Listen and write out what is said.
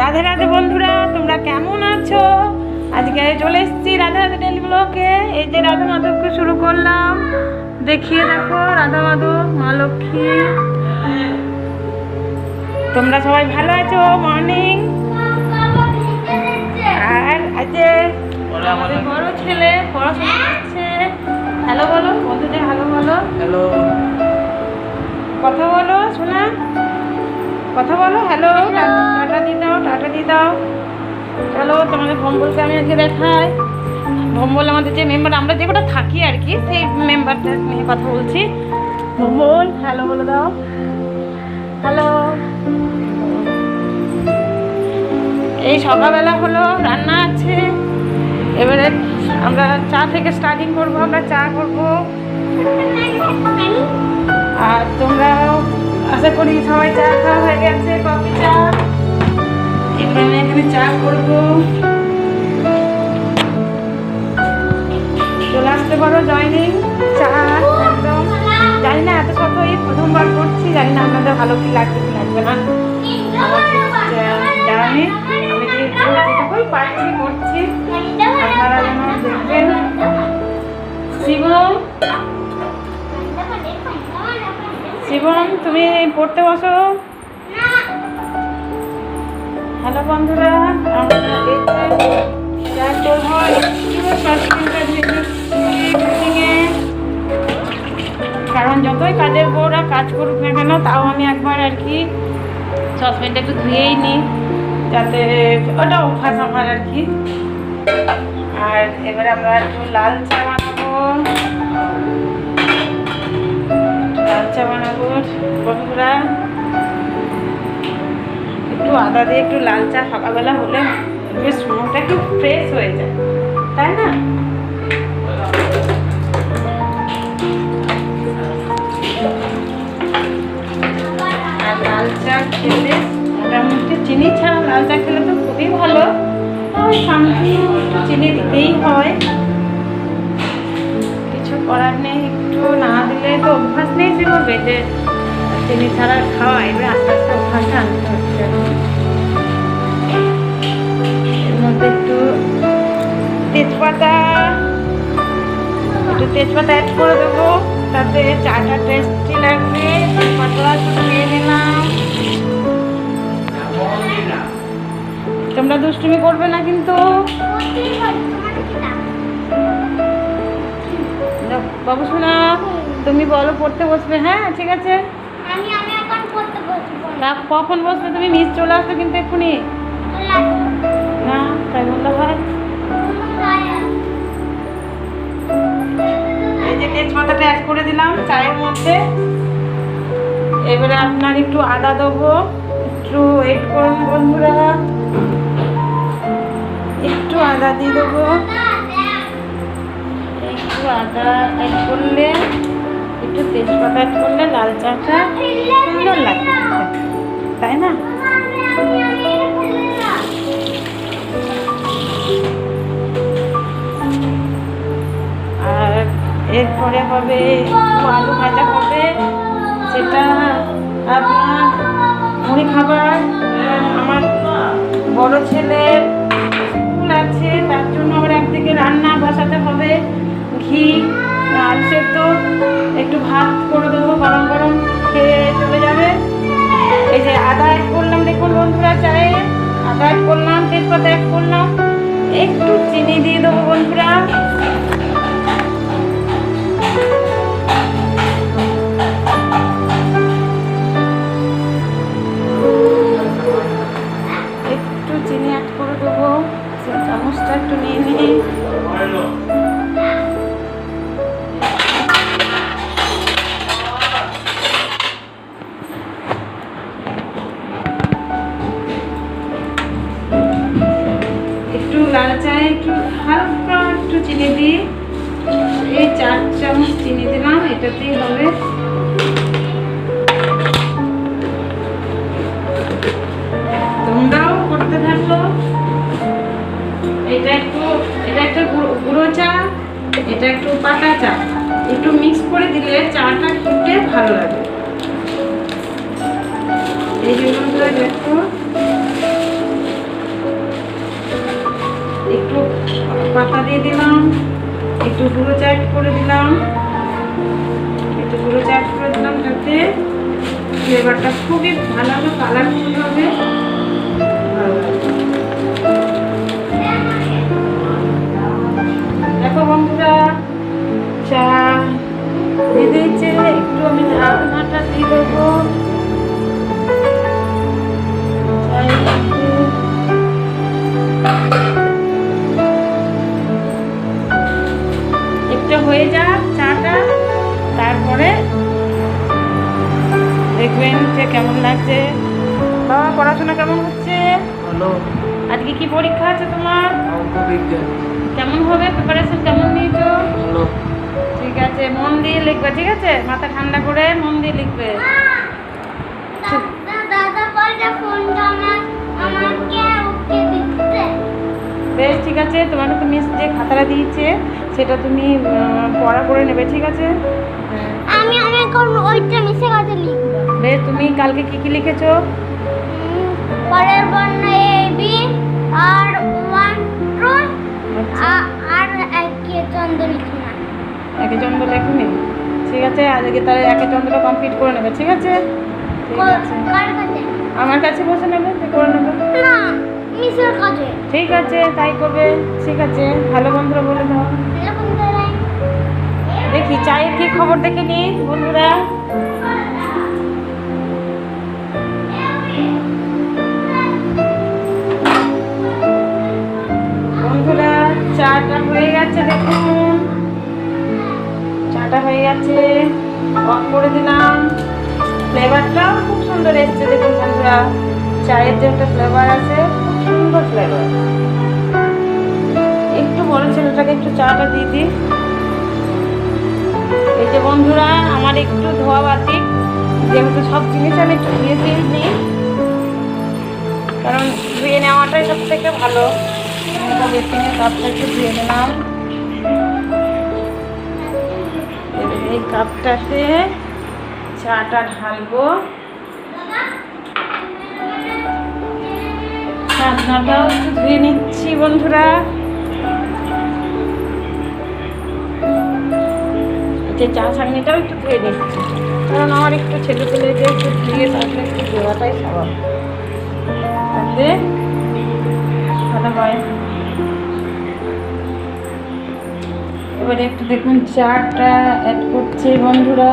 রাধে রাধে বন্ধুরা তোমরা কেমন আছো? আজকে চলে এসেছি রাধা রাধে ডেলি ব্লকে এই যে রাধা মাধবকে শুরু করলাম। দেখিয়ে দেখো রাধা মাধব মা লক্ষ্মী। তোমরা সবাই ভালো আছো? মর্নিং আর আজকে আমাদের বড় ছেলে পড়াশোনা করছে। হ্যালো বলো বন্ধুদের হ্যালো বলো। হ্যালো কথা বলো শোনা। কথা বলো হ্যালো টাটা দিয়ে দাও টাটা দিয়ে দাও চলো, তোমাদের ভম্বলকে আমি আজকে দেখাই। ভম্বল আমাদের যে মেম্বার আমরা যে কটা থাকি আর কি, সেই মেম্বারটা নিয়ে কথা বলছি। ভম্বল হ্যালো বলে দাও। হ্যালো এই সকালবেলা হলো, রান্না আছে। এবারে আমরা চা থেকে স্টার্টিং করব, আমরা চা করব। আর তোমরাও আশা করি সবাই চা খাওয়া হয়ে গেছে কফি চা। এবার আমি এখানে চা করব। চলে আসতে পারো জয়নিং চা একদম। জানি না এত শত এই প্রথমবার করছি জানি না আপনাদের ভালো কি লাগবে কি লাগবে না। আমি যেটুকুই পারছি করছি। আপনারা যেন দেখবেন। শিবম শিবম তুমি পড়তে বসো। হ্যালো বন্ধুরা কারণ যতই কাজের বউরা কাজ করুক না কেন, তাও আমি একবার আর কি সসপ্যানটা একটু ধুয়েই নিই, যাতে ওটা অভ্যাস আমার আর কি। আর এবারে আমরা একটু লাল চা বানাবো। লাল চা বানাবো বন্ধুরা। একটু আদা দিয়ে একটু লাল চা সকালবেলা হলে বেশ মনটা একটু ফ্রেশ হয়ে যায়, তাই না? আর লাল চা খেলে, মোটামুটি চিনি ছাড়া লাল চা খেলে তো খুবই ভালো। সামথিং একটু চিনি দিতেই হয়। কিছু করার নেই একটু না দিলে তো অভ্যাস নেই সে করবে যে চিনি ছাড়া খাওয়া, এবার আস্তে আস্তে অভ্যাসটা আনতে হচ্ছে। একটু তেজপাতা একটু তেজপাতা অ্যাড করে দেবো। তাতে চাটা টেস্টি লাগবে। তেজপাতা দিয়ে দিলাম তোমরা দুষ্টুমি করবে না কিন্তু? বাবু শোনা তুমি বলো পড়তে বসবে হ্যাঁ? ঠিক আছে? কখন বসবে? তুমি মিস চলে আসবে কিন্তু এক্ষুনি। না তাই বলল এই যে তেজপাতাটা অ্যাড করে দিলাম চায়ের মধ্যে। এবারে আপনার একটু আদা দেবো একটু করুন বন্ধুরা। একটু আদা দিয়ে দেবো। একটু আদা অ্যাড করলে, একটু তেজপাতা অ্যাড করলে, লাল চাটা সুন্দর লাগবে তাই না? আর এরপরে হবে আলু ভাজা হবে, সেটা আপনার মুড়ি খাবার আমার বড় ছেলের স্কুল আছে, তার জন্য আবার একদিকে রান্না বসাতে হবে। ঘি আলু সেদ্ধ, একটু ভাত করে দেবো, গরম গরম খেয়ে চলে যাবে। এই যে আদা অ্যাড করলাম, দেখুন বন্ধুরা, চায়ে আদা অ্যাড করলাম, তেজপাতা অ্যাড করলাম, একটু চিনি দিয়ে দেবো বন্ধুরা। একটু চিনি অ্যাড করে দেবো চামচটা একটু নিয়ে নিই। চিনি দিই এই চার চামচ চিনি দিলাম, এটাতেই হবে। তোমরাও করতে থাকো। এটা একটু, এটা একটা গুঁড়ো চা, এটা একটু পাতা চা। একটু মিক্স করে দিলে চাটা খেতে ভালো লাগে। এই জন্য দেখো। পাতা দিয়ে দিলাম। একটু গুঁড়ো চাট করে দিলাম। একটু গুঁড়ো চাট করে দিলাম যাতে ফ্লেভারটা খুবই ভালো হবে কালারফুল হবে। দেখো বন্ধুরা, চা দিয়ে দিয়েছে একটু আমি ঢাকনাটা দিয়ে দেবো। একটু হয়ে যাক চাটা। তারপরে দেখবেন যে কেমন লাগছে। বাবা পড়াশোনা কেমন হচ্ছে? হ্যালো আজকে কি পরীক্ষা আছে তোমার? কেমন হবে? প্রিপারেশন কেমন নিয়েছো? হ্যালো ঠিক আছে মন দিয়ে লিখবে ঠিক আছে? মাথা ঠান্ডা করে মন দিয়ে লিখবে। দাদা দাদা বলছে ফোনটা আমার আমাকে ওকে দিতে বেশ ঠিক আছে। তোমাকে তো মিস যে খাতাটা দিয়েছে সেটা তুমি পড়া করে নেবে ঠিক আছে? আমি আমি এখন ওইটা মিশে কাজে লিখব। বেশ তুমি কালকে কি কি লিখেছো? পরের বর্ণ এ বি আর ওয়ান টু আচ্ছা। আর একে চন্দ্র লিখি না। একে চন্দ্র লেখুনি? ঠিক আছে আজকে তাহলে একে চন্দ্র কমপ্লিট করে নেবে ঠিক আছে? আমার কাছে বসে নেবে তুই করে নেবে? না কাছে। ঠিক আছে তাই করবে ঠিক আছে। ভালো বন্ধুরা বলে দাও। কি খবর দেখে নি, বন্ধুরা। বন্ধুরা, চাটা হয়ে গেছে, দেখুন। চাটা হয়ে গেছে। অফ করে দিলাম। ফ্লেভারটাও খুব সুন্দর এসছে, দেখুন বন্ধুরা। চায়ের যে একটা ফ্লেভার আছে, খুব সুন্দর ফ্লেভার একটু বড় ছেলেটাকে একটু চাটা দিয়ে দিই। যে বন্ধুরা, আমার একটু ধোয়া বাতি, যেহেতু সব জিনিস আমি একটু ধুয়ে দিয়ে কারণ ধুয়ে নেওয়াটাই সব থেকে ভালো কাপটা একটু ধুয়ে নিলাম। এই কাপটাতে চাটা ঢালবো। একটু ধুয়ে নিচ্ছি, বন্ধুরা। যে চা ছাঁকনিটাও একটু ধুয়ে নিচ্ছি। কারণ আমার একটু ছেলে পেলে যে একটু ধুয়ে তারপরে একটু দেওয়াটাই স্বাভাবিক ভালো এবারে একটু দেখুন, চাটা অ্যাড করছে বন্ধুরা।